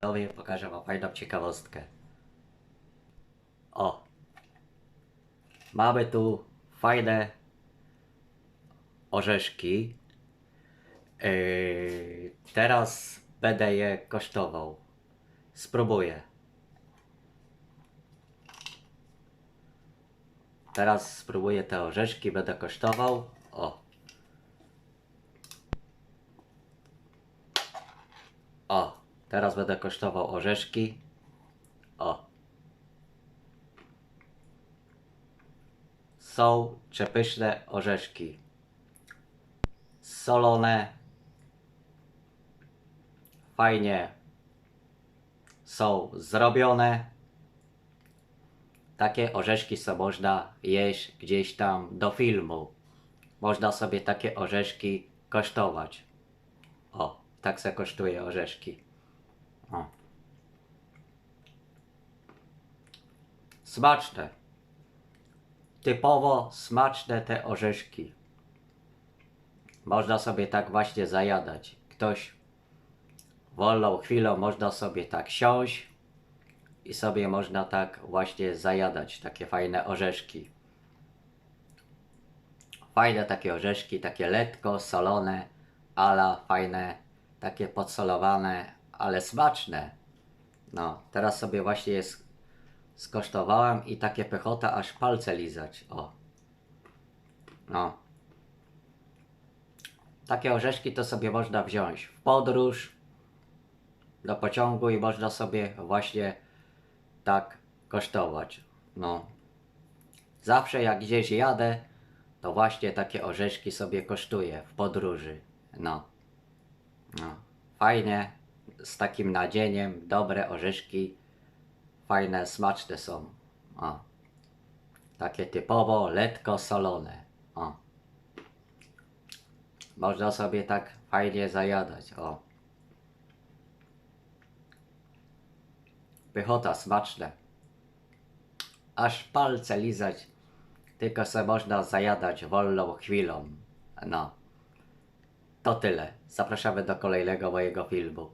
Tobie pokażę wam fajną ciekawostkę. O! Mamy tu fajne orzeszki. Yy, teraz będę je kosztował. Spróbuję. Teraz spróbuję te orzeszki, będę kosztował. O! O! Teraz będę kosztował orzeszki. O! Są przepyszne orzeszki. Solone. Fajnie są zrobione. Takie orzeszki co można jeść gdzieś tam do filmu. Można sobie takie orzeszki kosztować. O, tak se kosztuje orzeszki. O. Smaczne. Typowo smaczne te orzeszki. Można sobie tak właśnie zajadać. Ktoś wolną chwilą można sobie tak siąść i sobie można tak właśnie zajadać takie fajne orzeszki. Fajne takie orzeszki, takie letko, solone, ala fajne, takie podsolowane, ale smaczne. No, teraz sobie właśnie je sk- skosztowałem i takie pychota aż palce lizać. O. No. Takie orzeszki to sobie można wziąć w podróż do pociągu i można sobie właśnie tak kosztować. No. Zawsze jak gdzieś jadę, to właśnie takie orzeszki sobie kosztuję w podróży. No. no. Fajnie, z takim nadzieniem, dobre orzeszki, fajne, smaczne są. O. Takie typowo letko solone. O. Można sobie tak fajnie zajadać. O. Pychota smaczne. Aż palce lizać. Tylko se można zajadać wolną chwilą. No. To tyle. Zapraszamy do kolejnego mojego filmu.